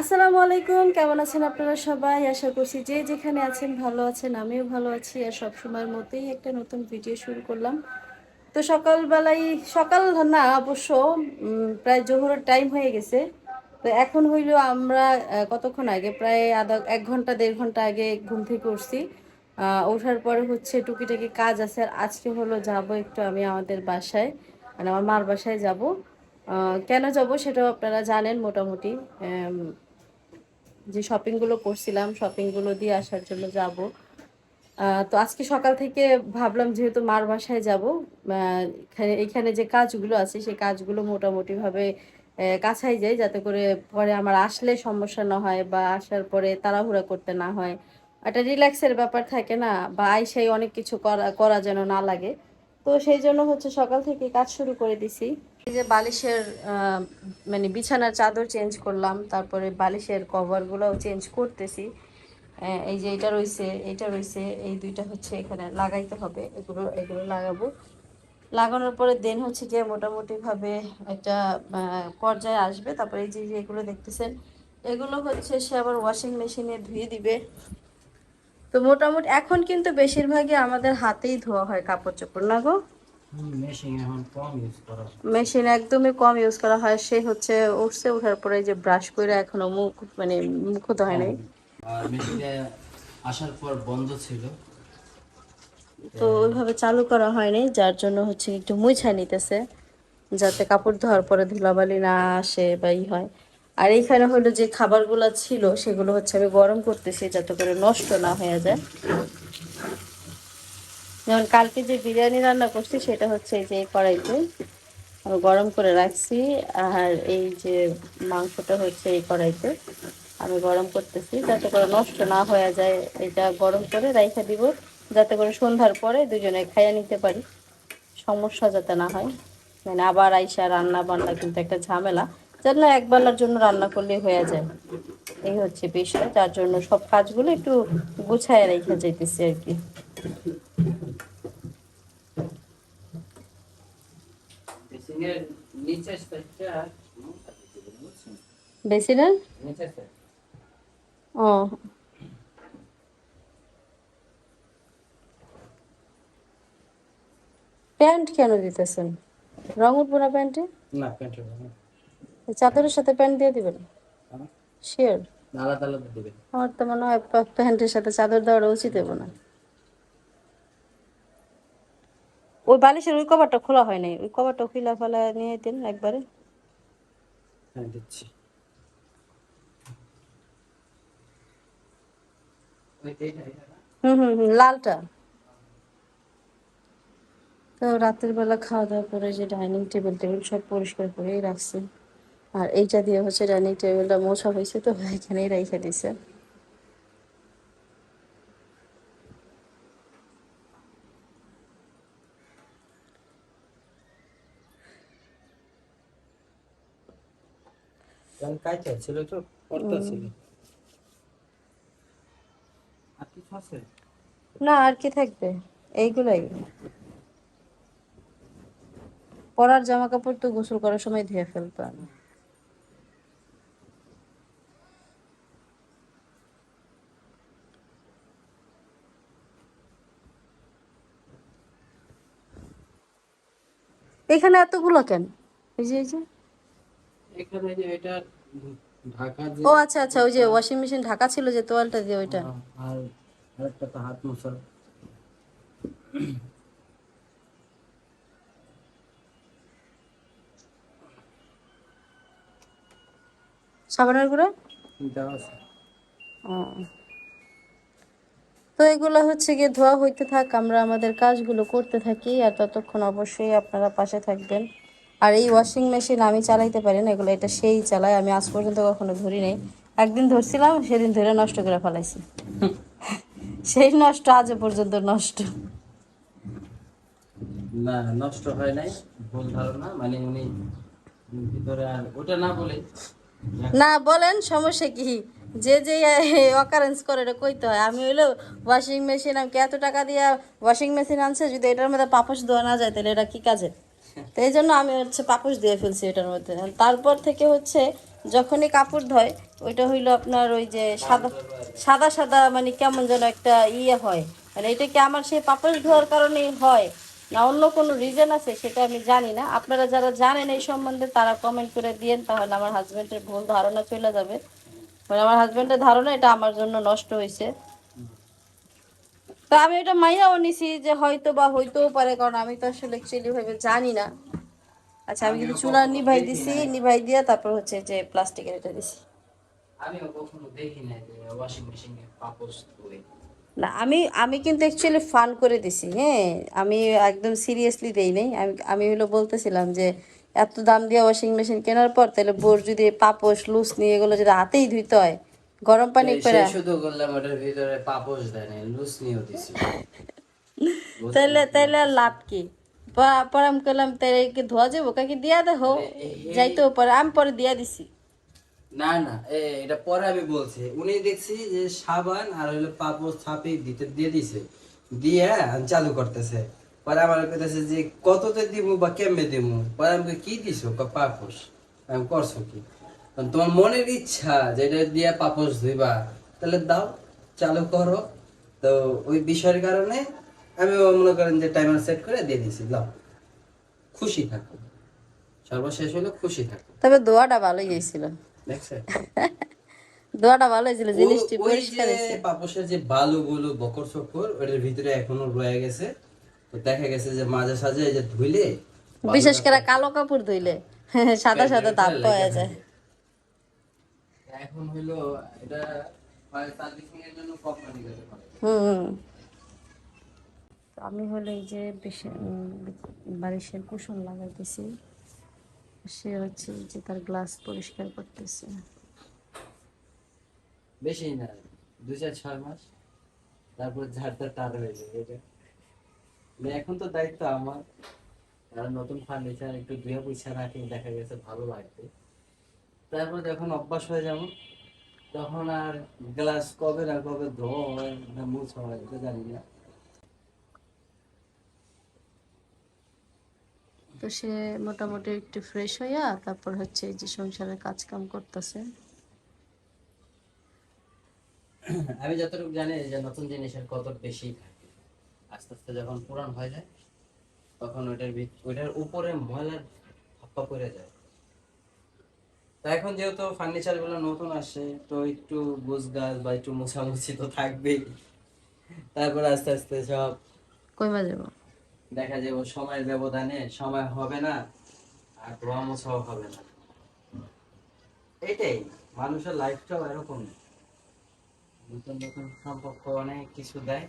আসসালামু আলাইকুম, কেমন আছেন আপনারা সবাই? আশা করছি যে যেখানে আছেন ভালো আছেন, আমিও ভালো আছি আর সব সময়ের মতোই একটা নতুন ভিডিও শুরু করলাম। তো সকালবেলায় সকাল না, অবশ্য প্রায় জোহরের টাইম হয়ে গেছে। তো এখন হইল আমরা কতক্ষণ আগে? প্রায় আধা, এক ঘণ্টা, দেড় ঘণ্টা আগে ঘুম থেকে উঠছি। ওঠার পরে হচ্ছে টুকিটাকি কাজ আছে। আর আজকে হলো যাব একটু আমি আমাদের বাসায় মানে আমার মার বাসায় যাব। কেন যাব সেটাও আপনারা জানেন মোটামুটি। যে শপিংগুলো করছিলাম শপিংগুলো দিয়ে আসার জন্য যাব। তো আজকে সকাল থেকে ভাবলাম যেহেতু মার বাসায় যাব এখানে এখানে যে কাজগুলো আছে, সেই কাজগুলো মোটামুটিভাবে কাছাই যায় যাতে করে পরে আমার আসলে সমস্যা না হয় বা আসার পরে তাড়াহুড়া করতে না হয়। একটা রিল্যাক্সের ব্যাপার থাকে না, বা আইসাই অনেক কিছু করা করা যেন না লাগে। তো সেই জন্য হচ্ছে সকাল থেকে কাজ শুরু করে দিছি। এই যে বালিশের মানে বিছানার চাদর চেঞ্জ করলাম, তারপরে বালিশের কভারগুলোও চেঞ্জ করতেছি। এই যে এটা রয়েছে এটা রয়েছে, এই দুইটা হচ্ছে এখানে লাগাইতে হবে, এগুলো এগুলো লাগাবো। লাগানোর পরে দেন হচ্ছে গিয়ে মোটামুটিভাবে একটা পর্যায়ে আসবে। তারপরে এই যে যে এগুলো দেখতেছেন, এগুলো হচ্ছে সে আবার ওয়াশিং মেশিনে ধুয়ে দিবে। তো মোটামুটি এখন কিন্তু বেশিরভাগই আমাদের হাতেই ধোয়া হয় কাপড় চোপড় না গো? মেশিন একদমই কম ইউজ করা হয়। সে হচ্ছে উঠছে ওঠার পরে যে ব্রাশ করে এখনও মুখ মানে মুখ হয় নাই। আসার পর বন্ধ ছিল। তো ওইভাবে চালু করা হয়নি যার জন্য হচ্ছে একটু মুছা নিতেছে যাতে কাপড় ধোয়ার পরে ধুলাবালি না আসে বা ই হয়। আর এইখানে হলো যে খাবারগুলো ছিল, সেগুলো হচ্ছে আমি গরম করতেছি যাতে করে নষ্ট না হয়ে যায়। যেমন কালকে যে বিরিয়ানি রান্না করছি, সেটা হচ্ছে এই যে কড়াইতে আমি গরম করে রাখছি, আর এই যে মাংসটা হচ্ছে এই কড়াইতে আমি গরম করতেছি যাতে করে নষ্ট না হয়ে যায়, এটা গরম করে রাইখা দিব, যাতে করে সন্ধ্যার পরে দুজনে খাইয়া নিতে পারি। সমস্যা যাতে না হয়। মানে আবার আইসা রান্না বান্না কিন্তু একটা ঝামেলা। না একবেলার জন্য রান্না করলেই হয়ে যায়। এই হচ্ছে বিষয়। যার জন্য সব কাজগুলো একটু গুছায় রেখে যেতেছি আর কি। ও। প্যান্ট কেন দিতেছেন? রং উঠবো না প্যান্টে? না প্যান্টের এই চাদরের সাথে প্যান্ট দিয়ে দিবেন? শিওর আলাদা আলাদা দেবেন। আমার তো মনে হয় প্যান্টের সাথে চাদর দেওয়াটা উচিত দেবো না। ওই বালিশের ওই কভারটা খোলা হয় নাই। ওই কভারটা খুলা ফেলা নিয়ে দিন একবারে। হ্যাঁ দিচ্ছি? হুম হুম হুম লালটা। তো রাতের বেলা খাওয়া দাওয়া করে যে ডাইনিং টেবিল টেবিল সব পরিষ্কার করেই রাখছি। আর এইটা দিয়ে হচ্ছে ডাইনিং টেবিলটা মোছা হয়েছে তো এখানেই রেখে দিছে। কারণ ছিল তো পর্দা ছিল আর কিছু আছে? না আর কি থাকবে? এইগুলাই। পরার জামা কাপড় তো গোসল করার সময় ধুয়ে ফেলতো এখানে এতগুলো কেন? এই যে এই যে। এখানে যে এটা ঢাকা যে ও আচ্ছা আচ্ছা ওই যে ওয়াশিং মেশিন ঢাকা ছিল যে তোয়ালটা দিয়ে ওইটা। আর আরেকটা তো হাত মোছার। সাবানের গুঁড়ো? দেওয়া আছে। ও। তো এগুলো হচ্ছে গিয়ে ধোয়া হইতে থাক আমরা আমাদের কাজগুলো করতে থাকি আর ততক্ষণ অবশ্যই আপনারা পাশে থাকবেন। আর এই ওয়াশিং মেশিন আমি চালাইতে পারি না এগুলো এটা সেই চালায় আমি আজ পর্যন্ত কখনো ধরি নাই। একদিন ধরছিলাম সেদিন ধরে নষ্ট করে ফেলাইছি। সেই নষ্ট আজও পর্যন্ত নষ্ট। না নষ্ট হয় নাই ভুল ধারণা মানে উনি ভিতরে আর ওটা না বলে। না বলেন সমস্যা কি? যে যে অকারেন্স করে, এটা কইতে হয়। আমি হইল ওয়াশিং মেশিন আমাকে এত টাকা দিয়া ওয়াশিং মেশিন আনছে? যদি এটার মধ্যে পাপোশ ধোয়া না যায়, তাহলে এটা কি কাজে? তো এই জন্য আমি হচ্ছে পাপোশ দিয়ে ফেলছি এটার মধ্যে। তারপর থেকে হচ্ছে যখনই কাপড় ধয়, ওইটা হইল আপনার ওই যে সাদা সাদা সাদা মানে কেমন যেন একটা ইয়ে হয়। মানে এটা কি আমার সেই পাপস ধোয়ার কারণেই হয়? না অন্য কোনো রিজন আছে? সেটা আমি জানি না। আপনারা যারা জানেন এই সম্বন্ধে, তারা কমেন্ট করে দিয়েন, তাহলে আমার হাজবেন্ডের ভুল ধারণা চলে যাবে। মানে আমার হাজবেন্ডের ধারণা এটা আমার জন্য নষ্ট হয়েছে। তা আমি এটা মাইয়াও নিছি যে হয়তো বা হইতেও পারে কারণ আমি তো আসলে অ্যাকচুয়ালি ভাবে জানি না। আচ্ছা আমি কিন্তু চুলা নিভাই দিছি নিভাই দিয়ে তারপর হচ্ছে যে প্লাস্টিকের এটা দিছি। আমিও কখনো দেখি যে ওয়াশিং মেশিনে ধুয়ে না আমি আমি কিন্তু অ্যাকচুয়ালি ফান করে দিছি হ্যাঁ। আমি একদম সিরিয়াসলি দেই নাই। আমি আমি হলো বলতেছিলাম যে এত দাম দিয়ে ওয়াশিং মেশিন কেনার পর তাহলে বোর যদি পাপোশ লুজ নিয়ে এগুলো যদি হাতেই ধুইতে হয় গরম পানি করে। শুধু করলাম ওটার ভিতরে পাপোশ দেয় লুজ নিয়েও দিছি। তাহলে তাহলে লাভ কি? পরে- আমি করলাম তাহলে কি ধোয়া যাব? কাকে দিয়া দেখো যাইতেও পারে আমি পরে দিয়া দিছি। না না এ এটা পরে আমি বলছি। উনি দেখছি যে সাবান আর হলো পাপোশ ছাপি দিতে দিয়ে দিছে। দিয়ে চালু করতেছে। পরে আমার কইতেছে যে কততে দিমু বা কেমনে দিমু? পরে আমি কই, কি দিছো? আমি করছ কি? তোমার মনের ইচ্ছা যেটা দিয়ে পাপোশ ধুইবা। তাহলে দাও চালু করো। তো ওই বিষয়ের কারণে আমি মনে করেন যে টাইমার সেট করে দিয়ে দিছি দাও। খুশি থাকো। সর্বশেষ হলো খুশি থাকো। তবে দোয়াটা ভালোই হয়েছিল। দেখছেন? দোয়াটা ভালো হয়েছিল জিনিসটি পরিষ্কার যে বালুগুলো বকর চকর ওটার ভিতরে এখনও রয়ে গেছে। তো দেখা গেছে যে মাঝে সাঝে যে ধুইলে বিশেষ করে কালো কাপড় ধুইলে। সাদা সাদা দাগ পাওয়া যায়। এখন হইল এটা সার্ভিসিং এর জন্য কোম্পানি গেছে। হুম। আমি হলো এই যে বেশি বারিশের কুসুম লাগাইতেছি। সে হচ্ছে যে তার গ্লাস পরিষ্কার করতেছে। বেশি না দু চার ছয় মাস। তারপর ঝাড়টা তার হয়ে যাবে মানে এখন তো দায়িত্ব আমার। কারণ নতুন ফার্নিচার একটু দুয়ে পয়সা রাখি দেখা গেছে ভালো লাগবে। তারপর যখন অভ্যাস হয়ে যাব তখন আর গ্লাস কবে না কবে ধোয়া হয় না মুছা হয় এটা জানি না। তো সে মোটামুটি একটু ফ্রেশ হইয়া তারপর হচ্ছে এই যে সংসারের কাজ কাম করতেছে। আমি যতটুকু জানি যে নতুন জিনিসের কত বেশি। থাকে আস্তে আস্তে যখন পুরান হয়ে যায় তখন ওইটার ওইটার উপরে ময়লার হাপ্পা পড়ে যায়। তো এখন যেহেতু ফার্নিচারগুলো নতুন আসে তো একটু গোছ গাছ বা একটু মোছামুছি তো থাকবেই। তারপর আস্তে আস্তে সব কইমা যাব? দেখা যাবে সময়ের ব্যবধানে সময় হবে না আর ধোয়া মোছাও হবে না। এটাই মানুষের লাইফটাও এরকম নতুন নতুন সম্পর্ক অনেক কিছু দেয়।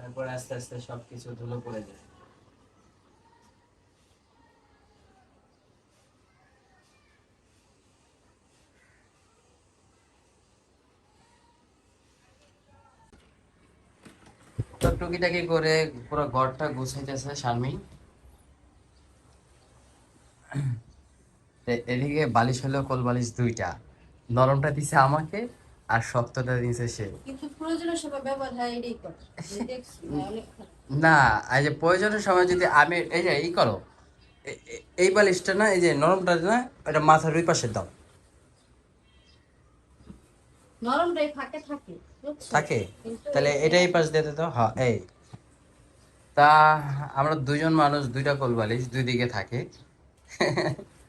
তারপর আস্তে আস্তে সবকিছু ধুলো পড়ে যায়। টুকিটাকি করে পুরো ঘরটা গুছাইতেছে শারমিন এদিকে বালিশ হলো কোল বালিশ দুইটা। নরমটা দিছে আমাকে আর শক্তটা দিছে সে। কিন্তু প্রয়োজনের সময় ব্যবহার হয় এটাই কর না এই যে প্রয়োজনের সময় যদি আমি এই যে এই করো এই বালিশটা না এই যে নরমটা না এটা মাথার ওই পাশে দাও। নরমটাই ফাঁকে থাকে থাকে? তাহলে এটা এই পাশ দিয়ে তো হ্যাঁ এই। তা আমরা দুজন মানুষ দুইটা কোল বালিশ দুই দিকে থাকে।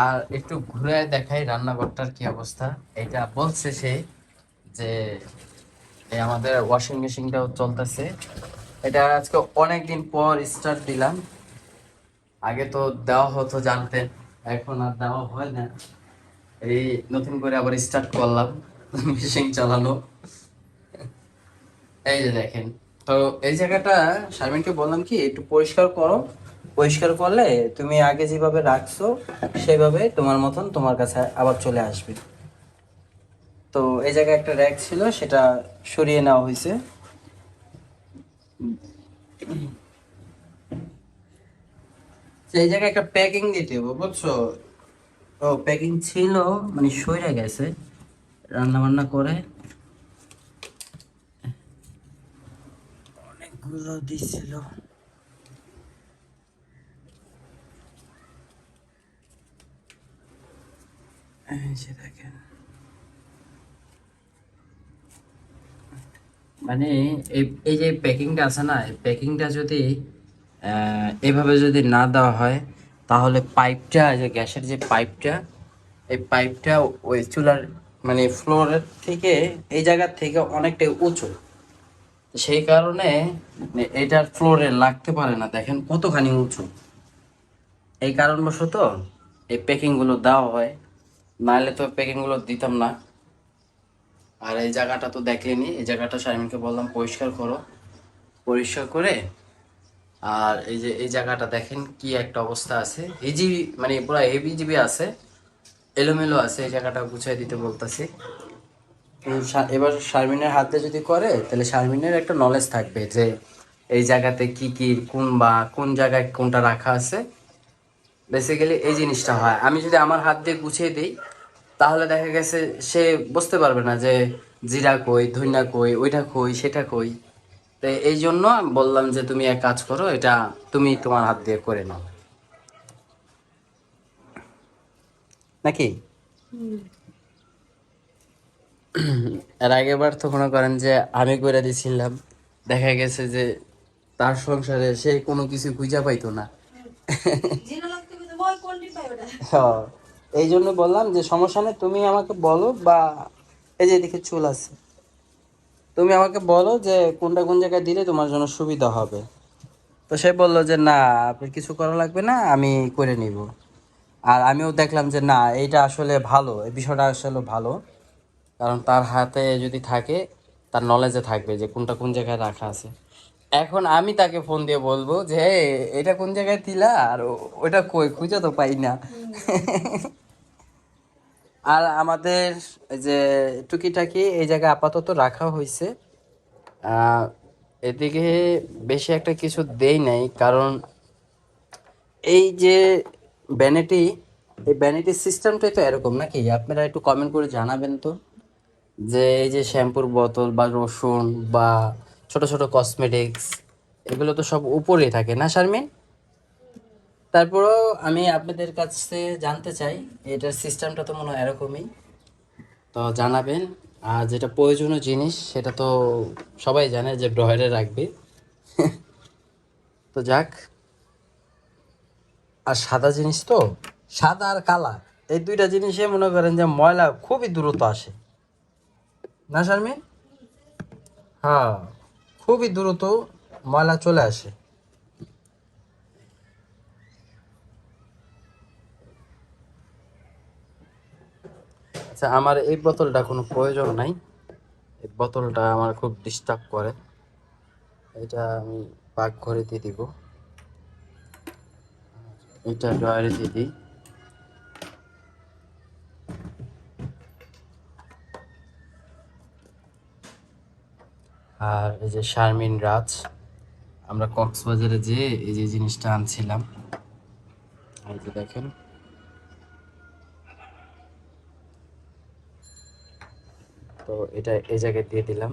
আর একটু ঘুরে দেখাই রান্নাঘরটার কি অবস্থা। এটা বলছে সে যে আমাদের ওয়াশিং মেশিনটাও চলতেছে। এটা আজকে অনেক দিন পর স্টার্ট দিলাম। আগে তো দেওয়া হতো জানতেন এখন আর দেওয়া হয় না। এই নতুন করে আবার স্টার্ট করলাম মেশিন চালানো। এই যে দেখেন, তো এই জায়গাটা শারমিনকে বললাম কি, একটু পরিষ্কার করো। পরিষ্কার করলে তুমি আগে যেভাবে রাখছো, সেভাবে তোমার মতন তোমার কাছে আবার চলে আসবে। তো এই জায়গায় একটা র্যাক ছিল, সেটা সরিয়ে নেওয়া হয়েছে। এই জায়গায় একটা প্যাকিং দিতে হবে বুঝছ? ও প্যাকিং ছিল মানে সরে গেছে রান্না বান্না করে। অনেকগুলো দিছিল। মানে এই যে প্যাকিংটা আছে না, এই প্যাকিংটা যদি এভাবে যদি না দেওয়া হয়, তাহলে পাইপটা যে গ্যাসের যে পাইপটা, এই পাইপটা ওই চুলার মানে ফ্লোরের থেকে, এই জায়গার থেকে অনেকটাই উঁচু। সেই কারণে মানে এটার ফ্লোরে লাগতে পারে না। দেখেন কতখানি উঁচু। এই কারণবশত এই প্যাকিংগুলো দেওয়া হয়। নাহলে তো প্যাকিংগুলো দিতাম না। আর এই জায়গাটা তো দেখলেনি, এই জায়গাটা শারমিনকে বললাম পরিষ্কার করো। পরিষ্কার করে, আর এই যে, এই জায়গাটা দেখেন কি একটা অবস্থা আছে। হেজি মানে পুরো হেভি জিবি আছে, এলোমেলো আছে, এই জায়গাটা গুছিয়ে দিতে বলতেছি। এবার শারমিনের হাতে যদি করে, তাহলে শারমিনের একটা নলেজ থাকবে যে এই জায়গাতে কি কি, কোন বা, কোন জায়গায় কোনটা রাখা আছে। বেসিক্যালি এই জিনিসটা হয়। আমি যদি আমার হাত দিয়ে গুছিয়ে দিই তাহলে দেখা গেছে সে বুঝতে পারবে না যে জিরা কই ধইনা কই ওইটা কই সেটা কই। তো এই জন্য বললাম যে তুমি এক কাজ করো এটা তুমি তোমার হাত দিয়ে করে নাও। নাকি? এর আগেবার তো মনে করেন যে আমি করে দিছিলাম দেখা গেছে যে তার সংসারে সে কোনো কিছু খুঁজে পাইতো না। হ্যাঁ, এই জন্য বললাম যে সমস্যা নেই তুমি আমাকে বলো বা এই যে এদিকে চুল আছে। তুমি আমাকে বলো যে কোনটা কোন জায়গায় দিলে তোমার জন্য সুবিধা হবে। তো সে বলল যে না আপনার কিছু করা লাগবে না আমি করে নিব। আর আমিও দেখলাম যে না এইটা আসলে ভালো এই বিষয়টা আসলে ভালো। কারণ তার হাতে যদি থাকে তার নলেজে থাকবে যে কোনটা কোন জায়গায় রাখা আছে। এখন আমি তাকে ফোন দিয়ে বলব যে এটা কোন জায়গায় দিলা? আর ওটা কই? খুঁজে তো পাই না। আর আমাদের যে টুকিটাকি এই জায়গায় আপাতত রাখা হয়েছে এদিকে বেশি একটা কিছু দেই নাই, কারণ এই যে ব্যানেটি এই ভ্যানিটির সিস্টেমটাই তো এরকম নাকি? আপনারা একটু কমেন্ট করে জানাবেন তো। যে এই যে শ্যাম্পুর বোতল বা রসুন বা ছোট ছোট কসমেটিক্স এগুলো তো সব উপরেই থাকে না, শারমিন? তারপরেও আমি আপনাদের কাছে জানতে চাই, এটার সিস্টেমটা তো মনে হয় এরকমই। তো জানাবেন, আর যেটা প্রয়োজনীয় জিনিস, সেটা তো সবাই জানে যে ড্রয়ারে রাখবে। তো যাক। আর সাদা জিনিস তো? সাদা আর কালা। এই দুইটা জিনিসে মনে করেন যে ময়লা খুবই দ্রুত আসে। না, শারমিন? হ্যাঁ খুবই দ্রুত ময়লা চলে আসে। আচ্ছা আমার এই বোতলটা কোনো প্রয়োজন নাই। এই বোতলটা আমার খুব ডিস্টার্ব করে। এটা আমি পাক ঘরে দিয়ে দিব। এটা ডয়ারে দিয়ে দিই। আর এই যে শারমিন রাজ আমরা কক্সবাজারে যে এই যে জিনিসটা আনছিলাম। এই যে দেখেন। তো এটা এই জায়গায় দিয়ে দিলাম।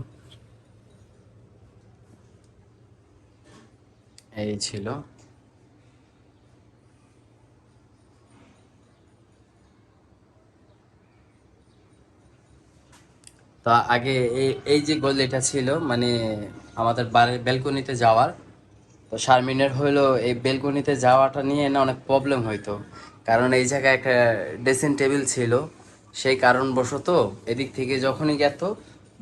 এই ছিল। তা আগে এই এই যে গলিটা ছিল মানে আমাদের বাড়ির ব্যালকনিতে যাওয়ার। তো শারমিনের হইল এই বেলকনিতে যাওয়াটা নিয়ে না অনেক প্রবলেম হইতো। কারণ এই জায়গায় একটা ড্রেসিং টেবিল ছিল। সেই কারণবশত এদিক থেকে যখনই গেত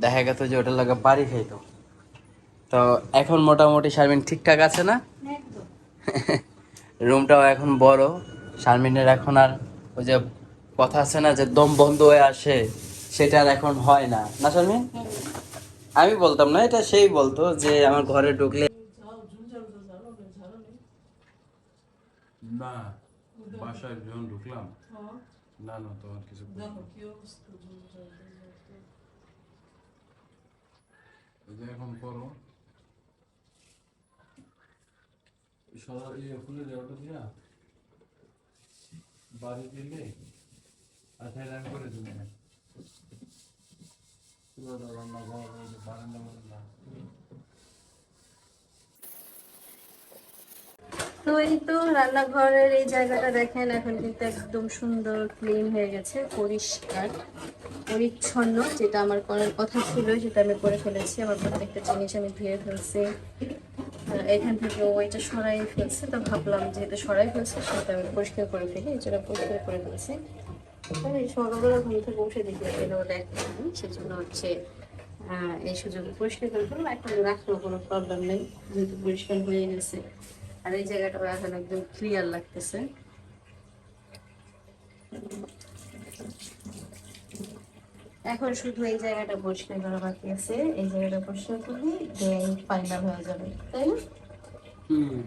দেখা গেত যে ওটার লাগে বাড়ি খাইতো। তো এখন মোটামুটি শারমিন ঠিকঠাক আছে না? রুমটাও এখন বড়। শারমিনের এখন আর ওই যে কথা আছে না যে দম বন্ধ হয়ে আসে সেটা আর এখন হয় না। না শারমিন? আমি বলতাম না এটা সেই বলতো যে আমার ঘরে ঢুকলে না বাসায় যখন ঢুকলাম না না তোমার কিছু এই যে এখন করো সদা ইয়ে খুলে দেওয়াটা দিয়া বাড়ি দিলে আচ্ছা আমি করে পুরোটা রান্না ঘর বারান্দা বারান্দা তো এই তো রান্নাঘরের এই জায়গাটা দেখেন, এখন কিন্তু একদম সুন্দর ক্লিন হয়ে গেছে, পরিষ্কার, পরিচ্ছন্ন, যেটা আমার করার কথা ছিল, সেটা আমি করে ফেলেছি। আমার প্রত্যেকটা জিনিস আমি ধুয়ে ফেলছি। এখান থেকে ওইটা সরাই ফেলছে, তো ভাবলাম যেহেতু সরাই ফেলছে, সেটা আমি পরিষ্কার করে ফেলি, এই জন্য পরিষ্কার করে ফেলছি। এই সকালবেলা ঘুম থেকে উঠে দেখি ওটা একটা সেজন্য হচ্ছে এই সুযোগে পরিষ্কার করে ফেললাম। এখন রাখলেও কোনো প্রবলেম নেই, যেহেতু পরিষ্কার হয়ে গেছে। আর এই জায়গাটা এখন একদম ক্লিয়ার লাগতেছে। এখন শুধু এই জায়গাটা পরিষ্কার করা বাকি আছে। এই জায়গাটা পরিষ্কার করলে ফাইনাল হয়ে যাবে, তাই না? হুম।